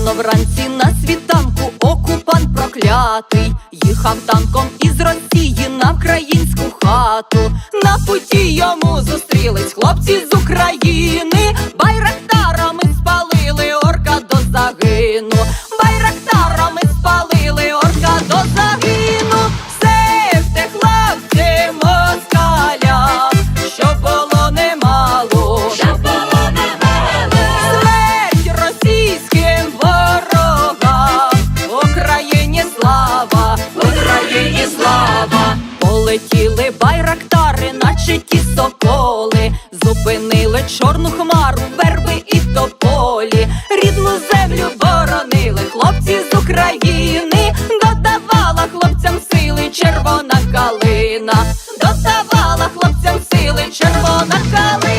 Рано вранці на світанку окупант проклятий. Їхав танком із Росії на українську хату. На путі йому зустрілись хлопці з України. Байрактарами полетіли байрактари, наче ті соколи, зупинили чорну хмару, верби і тополі, рідну землю боронили хлопці з України, додавала хлопцям сили червона калина, додавала хлопцям сили червона калина.